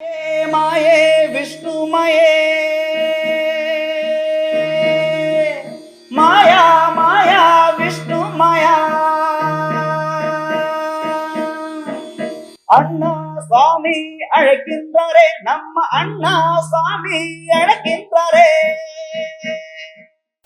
மாயே விஷ்ணுமயே மாயா. மாயா விஷ்ணு மாயா. அண்ணா சுவாமி அழைக்கின்றாரே நம்ம அண்ணா சுவாமி அழைக்கின்றாரே.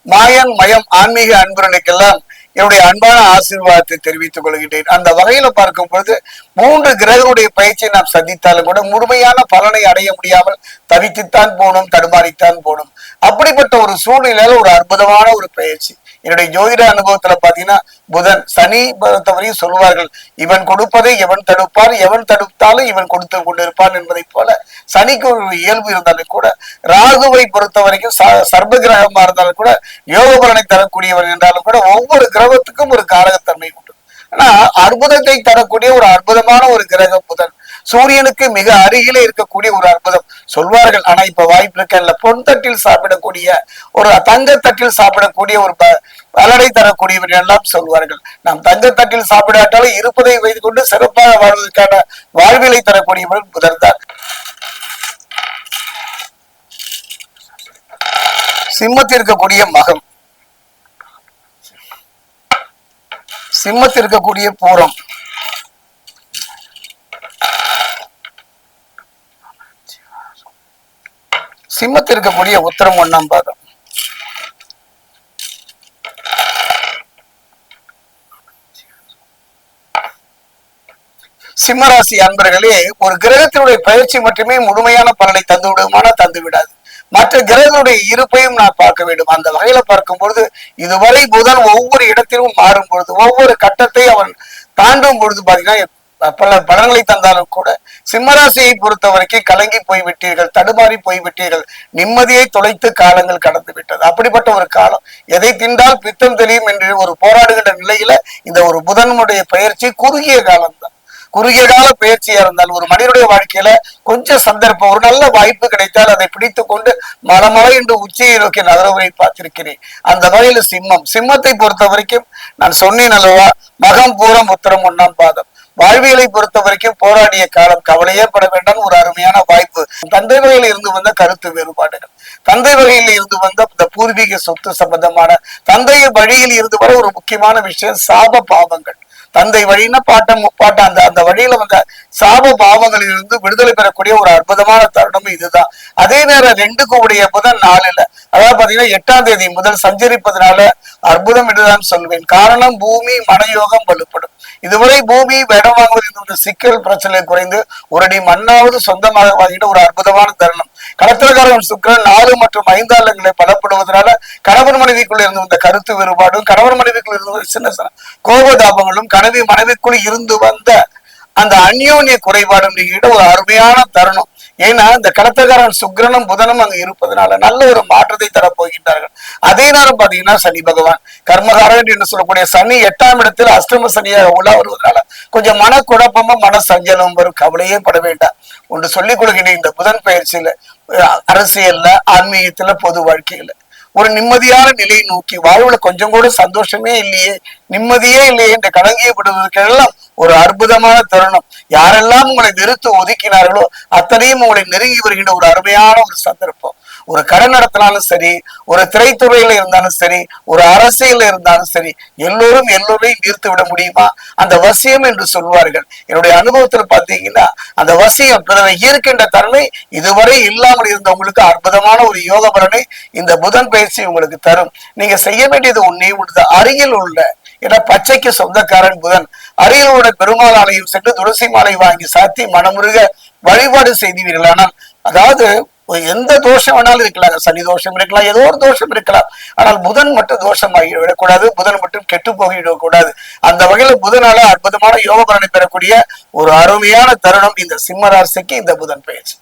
மாயன் மயம் ஆன்மீக அன்பர்களுக்கெல்லாம் என்னுடைய அன்பான ஆசீர்வாதத்தை தெரிவித்துக் கொள்கின்றேன். அந்த வகையில பார்க்கும் பொழுது மூன்று கிரகங்களுடைய பயிற்சியை நாம் சந்தித்தாலும் கூட முழுமையான பலனை அடைய முடியாமல் தவித்துத்தான் போகணும் தடுமாறித்தான் போகணும். அப்படிப்பட்ட ஒரு சூழ்நிலையில ஒரு அற்புதமான ஒரு பயிற்சி. என்னுடைய ஜோதிட அனுபவத்துல பாத்தீங்கன்னா புதன் சனி பொறுத்தவரையும் சொல்வார்கள் இவன் கொடுப்பதை எவன் தடுப்பான் எவன் தடுத்தாலும் இவன் கொடுத்து கொண்டிருப்பான் என்பதை போல சனிக்கு ஒரு இயல்பு இருந்தாலும் கூட ராகுவை பொறுத்த வரைக்கும் ச- சர்ப கிரகமா இருந்தாலும் கூட யோக பலனை தரக்கூடியவன் என்றாலும் கூட ஒவ்வொரு கிரகத்துக்கும் ஒரு காரகத்தன்மை உண்டு. ஆனா அற்புதத்தை தரக்கூடிய ஒரு அற்புதமான ஒரு கிரகம் புதன். சூரியனுக்கு மிக அருகிலே இருக்கக்கூடிய ஒரு அற்புதம். சொல்வார்கள் ஆனா இப்ப வாய்ப்பு இருக்கல பொன் தட்டில் சாப்பிடக்கூடிய ஒரு தங்கத்தட்டில் சாப்பிடக்கூடிய ஒரு வலடை பலனை தரக்கூடியவர் எல்லாம் சொல்வார்கள். நாம் தங்கத்தட்டில் சாப்பிடாட்டாலும் இருப்பதை வைத்துக் கொண்டு சிறப்பாக வாழ்வதற்கான வாழ்விலை தரக்கூடியவர் புதன் சிம்மத்தில் இருக்கக்கூடிய மகம். சிம்மத்தில் இருக்கக்கூடிய பூரம். சிம்மத்தில் இருக்கக்கூடிய உத்தரம் ஒண்ணாம் பாதம். சிம்மராசி அன்பர்களே ஒரு கிரகத்தினுடைய பயிற்சி மட்டுமே முழுமையான பலனை தந்து விடுமானா தந்து விடாது மற்ற கிரகங்களுடைய இருப்பையும் நான் பார்க்க வேண்டும். அந்த வகையில பார்க்கும் பொழுது இதுவரை புதன் ஒவ்வொரு இடத்திலும் மாறும் பொழுது ஒவ்வொரு கட்டத்தை அவன் தாண்டும் பொழுது பாத்தீங்கன்னா பல பலன்களை தந்தாலும் கூட சிம்மராசியை பொறுத்த வரைக்கும் கலங்கி போய் விட்டீர்கள் தடுமாறி போய் விட்டீர்கள் நிம்மதியை தொலைத்து காலங்கள் கடந்து விட்டது. அப்படிப்பட்ட ஒரு காலம். எதை தின்றால் பித்தம் தெரியும் என்று ஒரு போராடுகின்ற நிலையில இந்த ஒரு புதனுடைய பயிற்சி குறுகிய காலம். குறுகிய கால பயிற்சியா இருந்தால் ஒரு மனிதனுடைய வாழ்க்கையில கொஞ்சம் சந்தர்ப்பம் ஒரு நல்ல வாய்ப்பு கிடைத்தால் அதை பிடித்து கொண்டு மலமலை என்று உச்சியை நோக்கி நகரவரை பார்த்திருக்கிறேன். அந்த வகையில சிம்மம். சிம்மத்தை பொறுத்த வரைக்கும் நான் சொன்னேன் அல்லவா மகம் பூரம் உத்தரம் ஒண்ணாம் பாதம். வாழ்வியலை பொறுத்த வரைக்கும் போராடிய காலம் கவலையே பட வேண்டாம் ஒரு அருமையான வாய்ப்பு. தந்தை வகையில் இருந்து வந்த கருத்து வேறுபாடுகள். தந்தை வகையில் இருந்து வந்த இந்த பூர்வீக சொத்து சம்பந்தமான தந்தை வழியில் இருந்து வர ஒரு முக்கியமான விஷயம் சாப பாவங்கள். தந்தை வழின்னா பாட்டம் முப்பாட்டம் அந்த அந்த வழியில வந்த சாப பாவங்களில் இருந்து விடுதலை பெறக்கூடிய ஒரு அற்புதமான தருணமும் இதுதான். அதே நேரம் ரெண்டுக்கு உடைய புதன் நாளில். அதாவது பாத்தீங்கன்னா எட்டாம் தேதி முதல் சஞ்சரிப்பதனால அற்புதம் என்றுதான் சொல்வேன். காரணம் பூமி மனயோகம் வலுப்படும். இதுவரை பூமி இடம் வாங்குவதில் சிக்கல் பிரச்சனை குறைந்து ஒரு அடி மண்ணாவது சொந்தமாக வாங்கிட்ட ஒரு அற்புதமான தருணம். கடத்திரகாரன் சுக்கரன் நாலு மற்றும் ஐந்தாளங்களை பலப்படுவதனால கணவன் மனைவிக்குள்ள இருந்து வந்த கருத்து வேறுபாடும் கணவன் மனைவிக்குள் இருந்து சின்ன சின்ன கோபதாபங்களும் கனவி மனைவிக்குள் இருந்து வந்த அந்த அந்யோன்ய குறைபாடும் நீங்கிட்ட ஒரு அருமையான தருணம். ஏன்னா இந்த கடத்தக்காரன் சுக்கிரனும் புதனும் அங்க இருப்பதனால நல்ல ஒரு மாற்றத்தை தரப்போகின்றார்கள் அதே நேரம் பாத்தீங்கன்னா சனி பகவான் கர்மகாரன் என்று சொல்லக்கூடிய சனி எட்டாம் இடத்தில் அஷ்டம சனியாக உலா வருவதனால கொஞ்சம் மனக்குழப்பமும் மன சஞ்சலமும் வரும். கவலையே பட வேண்டாம். ஒன்று சொல்லிக் கொடுக்கிறேன் இந்த புதன் பயிற்சியில அரசியல்ல ஆன்மீகத்துல பொது வாழ்க்கையில. ஒரு நிம்மதியான நிலையை நோக்கி வாழ்வுல கொஞ்சம் கூட சந்தோஷமே இல்லையே. நிம்மதியே இல்லையே என்று கலங்கியப்படுவதற்கெல்லாம் ஒரு அற்புதமான தருணம். யாரெல்லாம் உங்களை நிறுத்து ஒதுக்கினார்களோ அத்தனையும் உங்களை நெருங்கி வருகின்ற ஒரு அருமையான ஒரு சந்தர்ப்பம். ஒரு கடன் நடத்தினாலும் சரி ஒரு திரைத்துறையில இருந்தாலும் சரி ஒரு அரசியல இருந்தாலும் சரி எல்லோரும் எல்லோரையும் நிறுத்து விட முடியுமா? அந்த வசியம் என்று சொல்வார்கள். என்னுடைய அனுபவத்தில் பார்த்தீங்கன்னா அந்த வசியம் பிறரை ஈர்க்கின்ற தன்மை இதுவரை இல்லாமல் இருந்தவங்களுக்கு அற்புதமான ஒரு யோக பலனை இந்த புதன் பயிற்சி உங்களுக்கு தரும். நீங்க செய்ய வேண்டியது ஒன்னே ஒன்று அருகில் உள்ள ஏன்னா பச்சைக்கு சொந்தக்காரன் புதன். அருகில் பெருமாள் ஆலயம் சென்று துளசி மாலை வாங்கி சாத்தி மனமுருக வழிபாடு செய்தீர்கள் ஆனால் அதாவது எந்த தோஷம் வேணாலும் இருக்கலாம். சனி தோஷம் இருக்கலாம் ஏதோ ஒரு தோஷம் இருக்கலாம். ஆனால் புதன் மட்டும் தோஷமாகி விடக்கூடாது புதன் மட்டும் கெட்டு போகிவிடக்கூடாது அந்த வகையில புதனால அற்புதமான யோக பலனை பெறக்கூடிய ஒரு அருமையான தருணம் இந்த சிம்ம ராசிக்கு இந்த புதன் பயிற்சி.